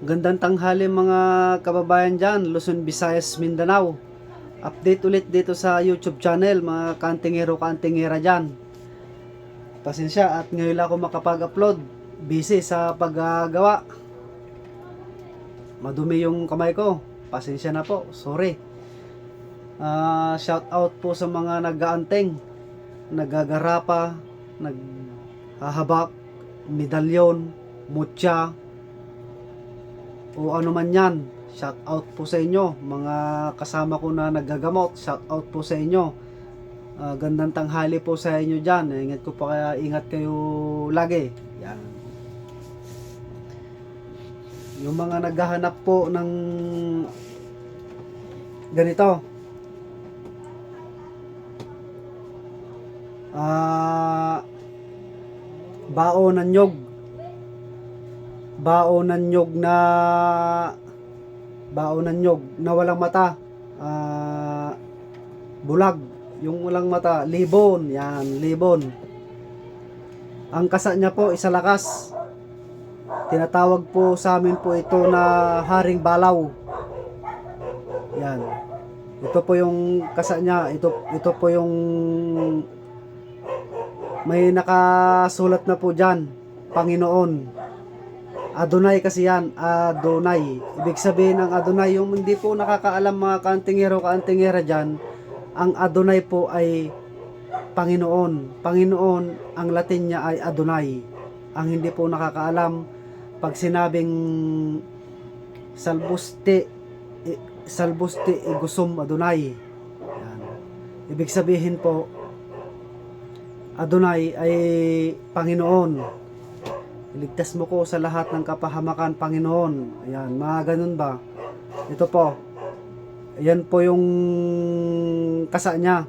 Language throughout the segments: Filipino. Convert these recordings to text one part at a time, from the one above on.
Gandang tanghali mga kababayan dyan, Luzon, Visayas, Mindanao. Update ulit dito sa YouTube channel, mga kantingero kantingera dyan. Pasensya at ngayon lang ako makapag-upload. Busy sa paggagawa. Madumi yung kamay ko. Pasensya na po, sorry. Ah, shout out po sa mga nag-aanteng, nagagarapa, naghahabak, medalyon, mutya, o ano man yan. Shout out po sa inyo, mga kasama ko na nagagamot. Shout out po sa inyo. Ah, gandang tanghali po sa inyo dyan. Ingat ko pa kaya ingat kayo lagi. Yan. Yung mga naghahanap po ng ganito. Ah, bao ng nyog baonan nyog na baonan nyog na walang mata. Ah, bulag yung walang mata. Libon yan libon. Ang kasa niya po isa lakas. Tinatawag po sa amin po ito na haring balaw. Yan. Ito po yung kasa niya. Ito ito po yung may nakasulat na po diyan Panginoon Adonai kasi yan, Adonai. Ibig sabihin ng Adonai, yung hindi po nakakaalam mga kantingero, kantingera dyan, ang Adonai po ay Panginoon. Panginoon, ang Latin niya ay Adonai. Ang hindi po nakakaalam, pag sinabing salbuste, i- salbuste igusum Adonai. Yan. Ibig sabihin po, Adonai ay Panginoon. Iligtas mo ko sa lahat ng kapahamakan, Panginoon. Ayan, mga ganun ba? Ito po. Ayan po yung kasa niya.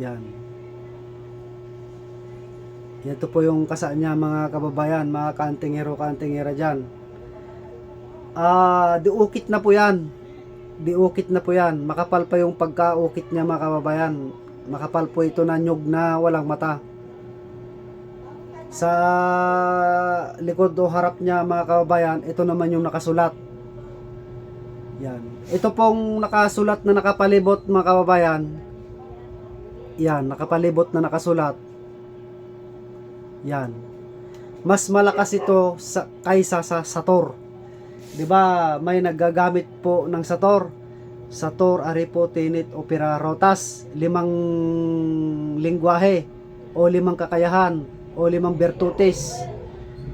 Ayan. Ito po yung kasa niya, mga kababayan, mga kantingero, kantingera dyan. Ah, diukit na po yan. Diukit na po yan. Makapal pa yung pagkaukit niya, mga kababayan. Makapal po ito na nyug na walang mata sa likod o harap niya mga kababayan, ito naman yung nakasulat. Yan. Ito pong nakasulat na nakapalibot mga kababayan. Yan, nakapalibot na nakasulat. Yan. Mas malakas ito sa, kaysa sa Sator. 'Di ba? May naggagamit po ng Sator. Sator, Aripo, Tinit, Opera, Rotas, limang lingwahe o limang kakayahan o limang bertutes.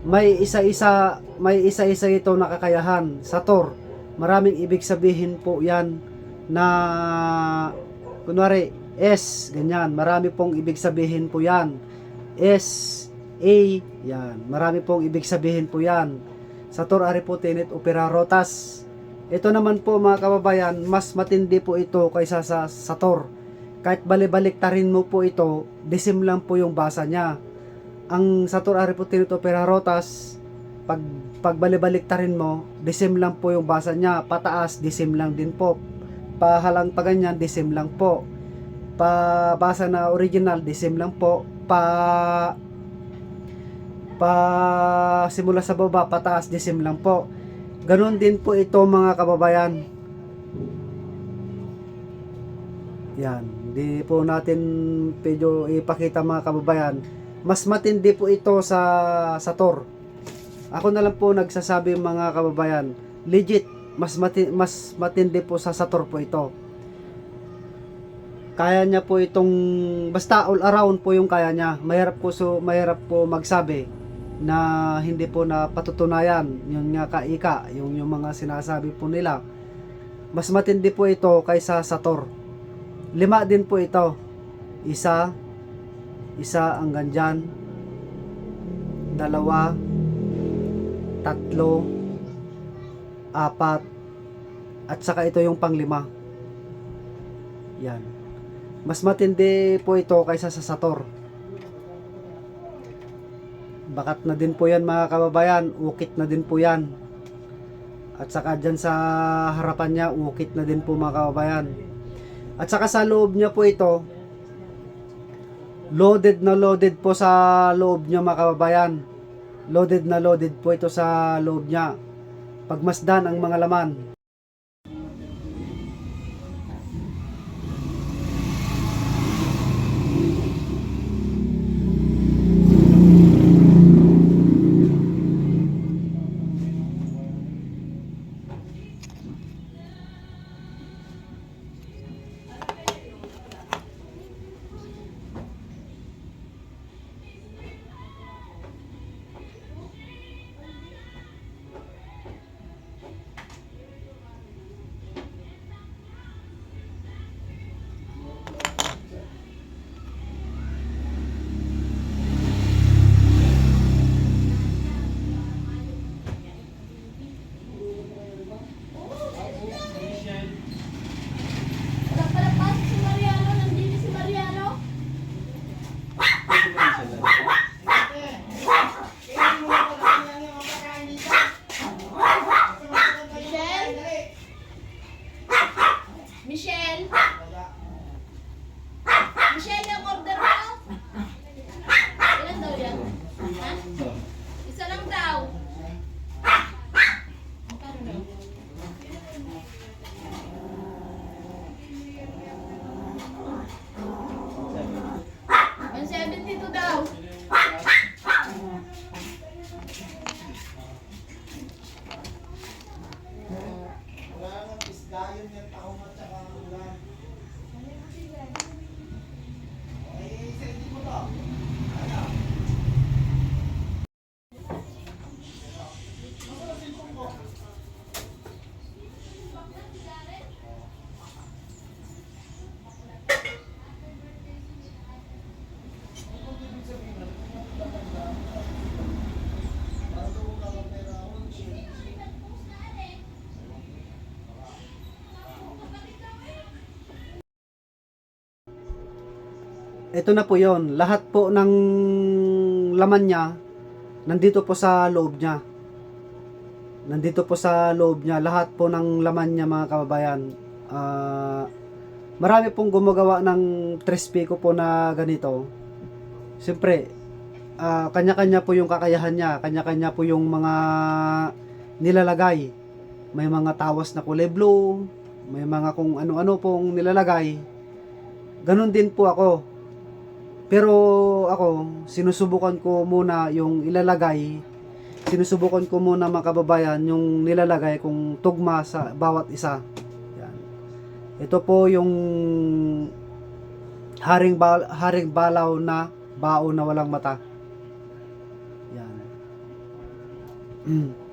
May isa-isa, may isa-isa ito na kakayahan. Sator, maraming ibig sabihin po 'yan na kunwari S, ganyan. Marami pong ibig sabihin po 'yan. S, A, yan. Marami pong ibig sabihin po 'yan. Sator, Aripo, Tenet, Opera, Rotas. Ito naman po mga kababayan, mas matindi po ito kaysa sa Sator. Kahit balik-balik tarin mo po ito, disim lang po yung basa niya ang Satur Ariputinit Opera Rotas pag pagbalik-balik tarin mo disim lang po yung basa niya. Pataas disim lang din po. Pahalang pa ganyan disim lang po. Pabasa na original disim lang po. Pa pa simula sa baba pataas disim lang po. Ganun din po ito mga kababayan. Yan. Hindi po natin medyo ipakita mga kababayan mas matindi po ito sa sa Tor. Ako na lang po nagsasabi mga kababayan, legit mas mati, mas matindi po sa Sator po ito. Kaya niya po itong basta all around po yung kaya niya. Mahirap po so mahirap po magsabi na hindi po na patutunayan yung nga kaika, yung yung mga sinasabi po nila. Mas matindi po ito kaysa Sator. Lima din po ito. Isa, isa hanggang dyan, dalawa, tatlo, apat, at saka ito yung panglima. Yan. Mas matindi po ito kaysa sa Sator. Bakat na din po yan mga kababayan, ukit na din po yan. At saka dyan sa harapan niya, ukit na din po mga kababayan. At saka sa loob niya po ito, loaded na loaded po sa loob niya mga kababayan. loaded na loaded po ito sa loob niya. Pagmasdan ang mga laman. Ito na po yon. Lahat po ng laman niya nandito po sa loob niya. Nandito po sa loob niya. Lahat po ng laman niya mga kababayan. Ah, marami pong gumagawa ng trespiko po na ganito. Siyempre, ah, kanya-kanya po yung kakayahan niya. Kanya-kanya po yung mga nilalagay. May mga tawas na kulay blue. May mga kung ano-ano pong nilalagay. Ganon din po ako. Pero ako, sinusubukan ko muna yung ilalagay. Sinusubukan ko muna mga kababayan yung nilalagay kung tugma sa bawat isa. Yan. Ito po yung haring, bal- haring balaw na bao na walang mata. Yan.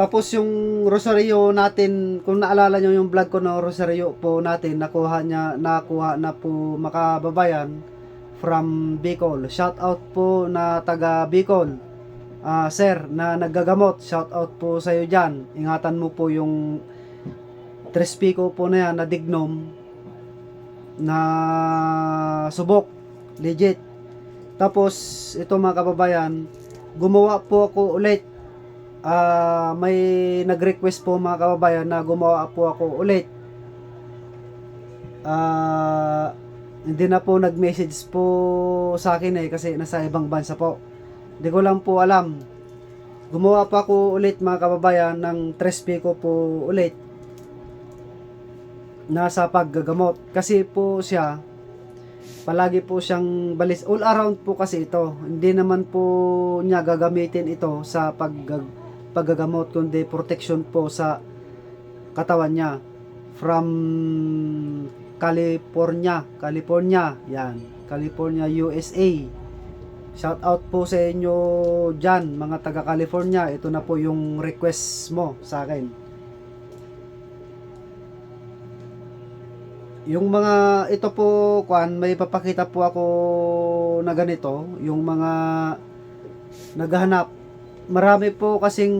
Tapos yung rosaryo natin, kung naalala nyo yung vlog ko na rosaryo po natin, nakuha niya, nakuha na po makababayan from Bicol. Shout out po na taga Bicol. Ah, sir, na naggagamot, shout out po sa iyo diyan. Ingatan mo po yung Trespico po na yan na dignom na subok legit. Tapos ito mga kababayan, gumawa po ako ulit ah may nag-request po mga kababayan na gumawa po ako ulit. Ah, hindi na po nag-message po sa akin eh kasi nasa ibang bansa po. Hindi ko lang po alam. Gumawa pa ako ulit mga kababayan ng 3 pico po ulit nasa paggagamot kasi po siya palagi po siyang balis all around po kasi ito hindi naman po niya gagamitin ito sa pag paggagamot kundi protection po sa katawan niya. From California California yan. California USA shout out po sa inyo dyan mga taga California. Ito na po yung request mo sa akin. Yung mga ito po kuan may papakita po ako na ganito. Yung mga naghahanap marami po kasing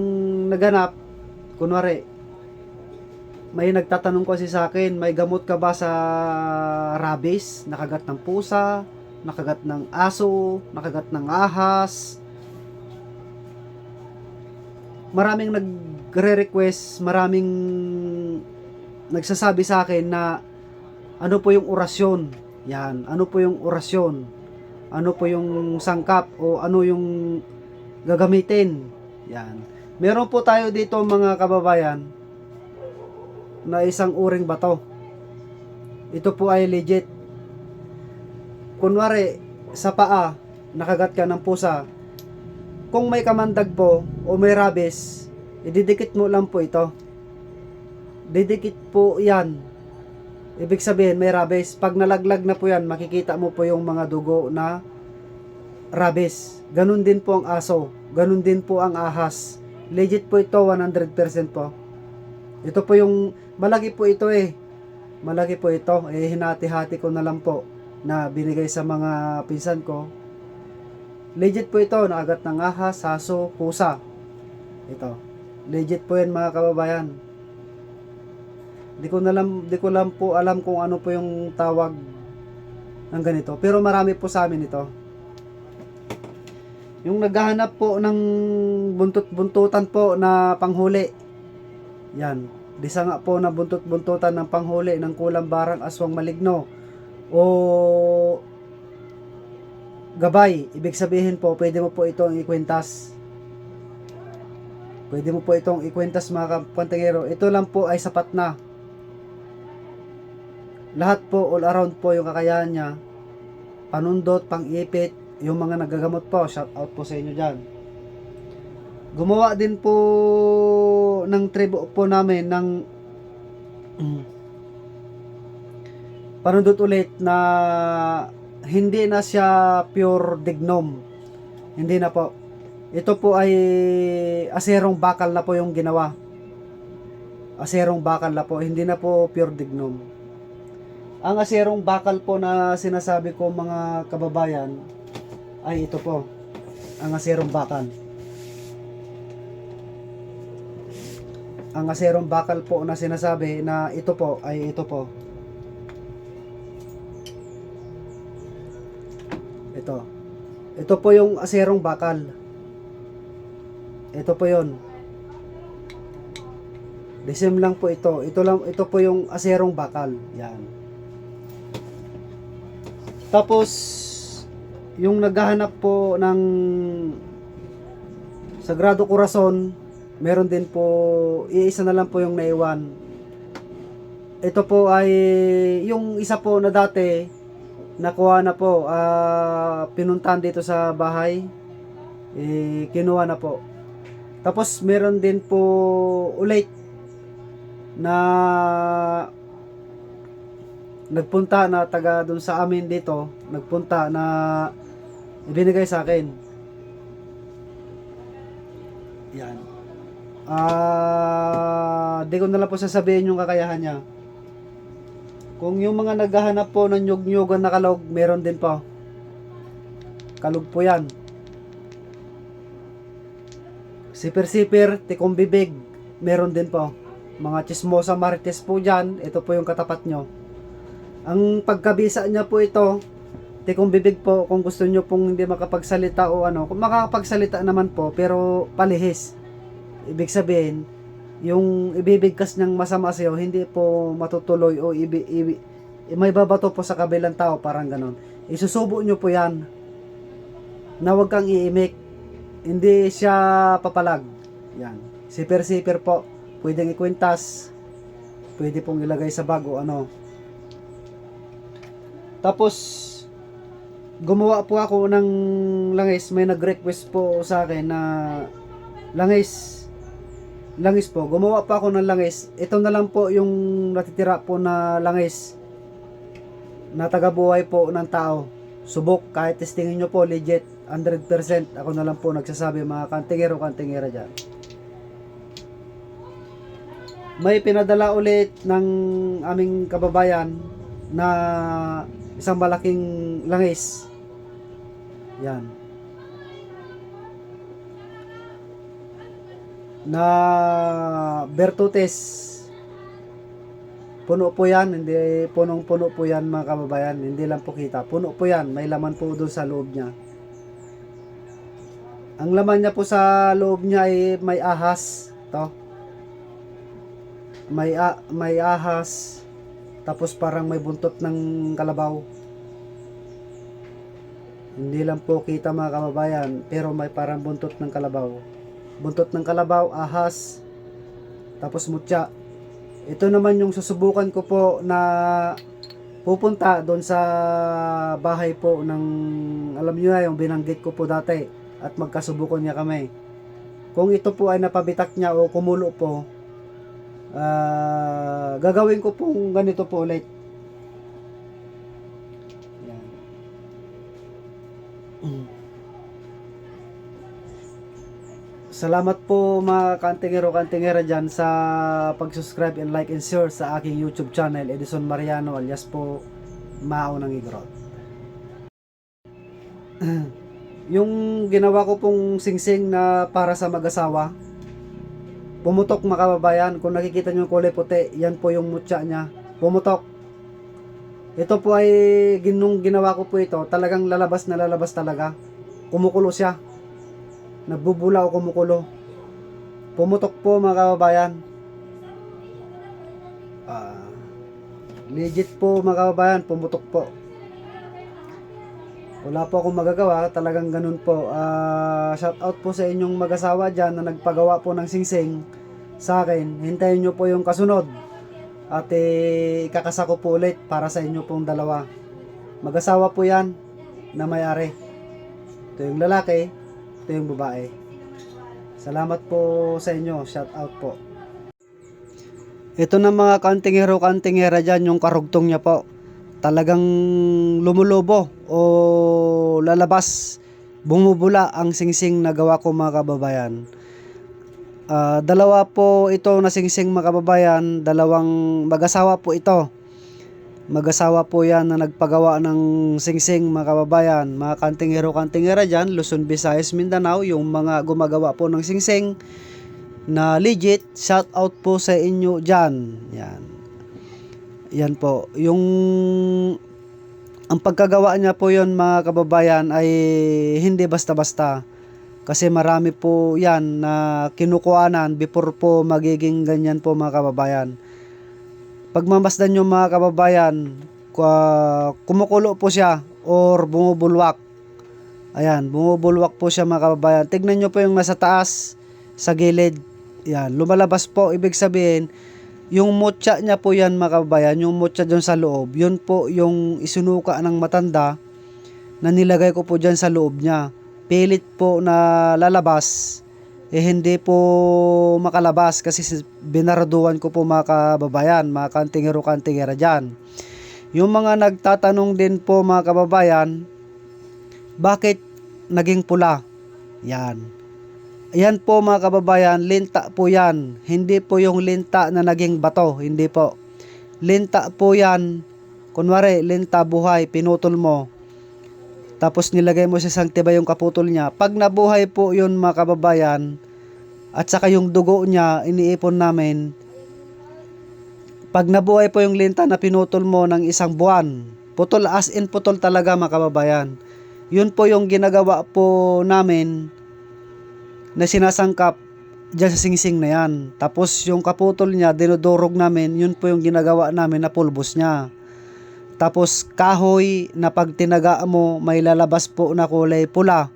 naghanap kunwari may nagtatanong kasi sa akin may gamot ka ba sa rabies nakagat ng pusa nakagat ng aso nakagat ng ahas maraming nagre-request maraming nagsasabi sa akin na ano po yung orasyon? Yan, ano po yung orasyon? ano po yung sangkap o ano yung gagamitin. Yan. Meron po tayo dito mga kababayan na isang uring bato. Ito po ay legit. Kunwari, sa paa, nakagat ka ng pusa, kung may kamandag po o may rabies, ididikit mo lang po ito. Didikit po yan. Ibig sabihin, may rabies. Pag nalaglag na po yan, makikita mo po yung mga dugo na rabies. Ganun din po ang aso. Ganun din po ang ahas. Legit po ito, 100% po. Ito po yung, malaki po ito eh. Malaki po ito. Eh, hinati-hati ko na lang po na binigay sa mga pinsan ko. Legit po ito, nakagat ng ahas, saso, pusa. Ito. Legit po yan mga kababayan. Di ko na lang, di ko lang po alam kung ano po yung tawag ng ganito. Pero marami po sa amin ito. Yung naghahanap po ng buntot-buntutan po na panghuli. Yan. Disa nga po na buntot-buntutan ng panghuli ng kulang barang aswang maligno. O gabay. Ibig sabihin po, pwede mo po itong ikwentas. Pwede mo po itong ikwentas mga kapantengero. Ito lang po ay sapat na. Lahat po, all around po yung kakayahan niya. Panundot, pang-ipit, yung mga nagagamot po. Shout out po sa inyo dyan. Gumawa din po ng tribo po namin ng mm, panundot ulit na hindi na siya pure dignom. Hindi na po. Ito po ay aserong bakal na po yung ginawa. Aserong bakal na po, hindi na po pure dignom. Ang aserong bakal po na sinasabi ko mga kababayan ay ito po. Ang aserong bakal. Ang aserong bakal po na sinasabi na ito po ay ito po. Ito. Ito po yung aserong bakal. Ito po yon. Desim lang po ito. Ito lang ito po yung aserong bakal. Yan. Tapos yung naghahanap po ng Sagrado Corazon, meron din po iisa na lang po yung naiwan. Ito po ay yung isa po na dati nakuha na po ah, pinuntahan dito sa bahay. Eh, kinuha na po. Tapos meron din po ulit na nagpunta na taga dun sa amin dito nagpunta na ibinigay sa akin yan ah di ko na lang po sasabihin yung kakayahan niya kung yung mga naghahanap po ng nyug-nyugan na kalog, meron din po. Kalog po yan. Sipir-sipir, tikong bibig, meron din po. Mga chismosa marites po dyan, ito po yung katapat nyo. Ang pagkabisa niya po ito, tikong bibig po kung gusto nyo pong hindi makapagsalita o ano. Kung makakapagsalita naman po, pero palihis. Ibig sabihin, yung ibibigkas niyang masama sa'yo, hindi po matutuloy o ibi, ibi, may babato po sa kabilang tao, parang ganon. Isusubo nyo po yan na huwag kang iimik. Hindi siya papalag. Yan. Sipir-sipir po. Pwedeng ikwintas. Pwede pong ilagay sa bago, ano. Tapos, gumawa po ako ng langis. May nag-request po sa akin na langis langis po. Gumawa pa ako ng langis. Ito na lang po yung natitira po na langis na tagabuhay po ng tao. Subok, kahit testingin nyo po, legit, 100%. Ako na lang po nagsasabi mga kantingero, kantingera dyan. May pinadala ulit ng aming kababayan na isang malaking langis. Yan. na Bertutes. Puno po yan, hindi punong-puno po yan mga kababayan, hindi lang po kita. Puno po yan, may laman po doon sa loob niya. Ang laman niya po sa loob niya ay may ahas, to. May a, may ahas, tapos parang may buntot ng kalabaw. Hindi lang po kita mga kababayan, pero may parang buntot ng kalabaw. Buntot ng kalabaw, ahas, tapos mutya. Ito naman yung susubukan ko po na pupunta doon sa bahay po ng, alam nyo na, yung binanggit ko po dati at magkasubukan niya kami. Kung ito po ay napabitak niya o kumulo po, ah, gagawin ko pong ganito po ulit. Salamat po mga kantingero kantingera dyan sa pag-subscribe and like and share sa aking YouTube channel Edison Mariano alias po Mao ng Igrot. yung ginawa ko pong singsing na para sa mag-asawa pumutok mga kababayan. Kung nakikita nyo kulay puti yan po yung mutya niya. Pumutok. Ito po ay ginung ginawa ko po ito. Talagang lalabas na lalabas talaga. Kumukulo siya nagbubula o kumukulo pumutok po mga kababayan Ah, legit po mga kababayan pumutok po wala po akong magagawa, talagang ganun po. Ah, shout out po sa inyong mag-asawa dyan na nagpagawa po ng singsing sa akin. Hintayin nyo po yung kasunod. At eh, ikakasa ko po ulit para sa inyo pong dalawa. Mag-asawa po yan na may-ari. Ito yung lalaki, ito yung babae. Salamat po sa inyo. Shout out po. Ito na mga kantingero kantingera dyan, yung karugtong niya po talagang lumulobo o lalabas bumubula ang singsing na gawa ko mga kababayan Ah, dalawa po ito na singsing mga kababayan dalawang mag-asawa po ito mag-asawa po yan na nagpagawa ng singsing mga kababayan mga kantingero kantingera dyan Luzon, Visayas, Mindanao yung mga gumagawa po ng singsing na legit shout out po sa inyo dyan yan yan po. Yung ang pagkagawa niya po yon mga kababayan ay hindi basta-basta. Kasi marami po yan na kinukuhanan before po magiging ganyan po mga kababayan. Pagmamasdan nyo mga kababayan, kwa- kumukulo po siya or bumubulwak. Ayan, bumubulwak po siya mga kababayan. Tignan nyo po yung nasa taas, sa gilid. Yan, lumalabas po. Ibig sabihin, yung mutya niya po yan mga kababayan, yung mutya dyan sa loob, yun po yung isinuka ng matanda na nilagay ko po dyan sa loob niya. Pilit po na lalabas, eh hindi po makalabas kasi si- binaraduan ko po mga kababayan, mga kantingero-kantingera dyan. Yung mga nagtatanong din po mga kababayan, bakit naging pula? Yan. Ayan po mga kababayan, linta po yan. Hindi po yung linta na naging bato, hindi po. Linta po yan, kunwari, linta buhay, pinutol mo. Tapos nilagay mo sa isang tibay yung kaputol niya. Pag nabuhay po yun mga kababayan, at saka yung dugo niya, iniipon namin. Pag nabuhay po yung linta na pinutol mo ng isang buwan, putol as in putol talaga mga kababayan. Yun po yung ginagawa po namin na sinasangkap dyan sa singsing na yan. Tapos yung kaputol niya, dinudurog namin, yun po yung ginagawa namin na pulbos niya. Tapos kahoy na pag tinaga mo, may lalabas po na kulay pula.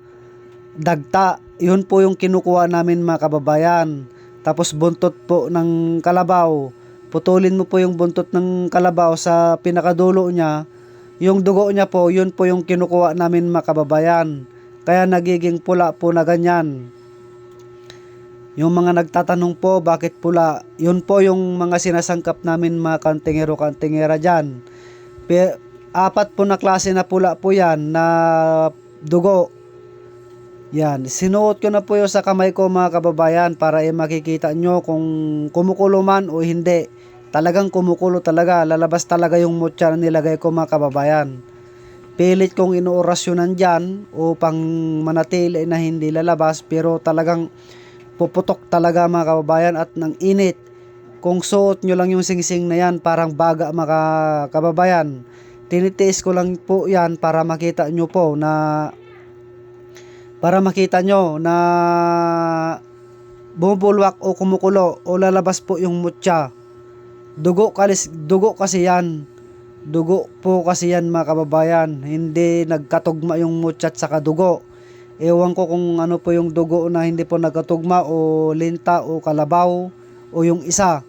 Dagta, yun po yung kinukuha namin mga kababayan. Tapos buntot po ng kalabaw. Putulin mo po yung buntot ng kalabaw sa pinakadulo niya. Yung dugo niya po, yun po yung kinukuha namin mga kababayan. Kaya nagiging pula po na ganyan. Yung mga nagtatanong po bakit pula, yun po yung mga sinasangkap namin mga kantingero-kantingera dyan. Pe, apat po na klase na pula po yan na dugo. Yan, sinuot ko na po yun sa kamay ko mga kababayan para eh makikita nyo kung kumukulo man o hindi. Talagang kumukulo talaga, lalabas talaga yung mutya na nilagay ko mga kababayan. Pilit kong inuorasyonan dyan upang manatili na hindi lalabas pero talagang puputok talaga mga kababayan at ng init. Kung suot nyo lang yung singsing na yan, parang baga mga kababayan. Tinitiis ko lang po yan para makita nyo po na para makita nyo na bumubulwak o kumukulo o lalabas po yung mutya. Dugo, kalis, dugo kasi yan. Dugo po kasi yan mga kababayan. Hindi nagkatugma yung muchat sa dugo. Ewan ko kung ano po yung dugo na hindi po nagkatugma o linta o kalabaw o yung isa.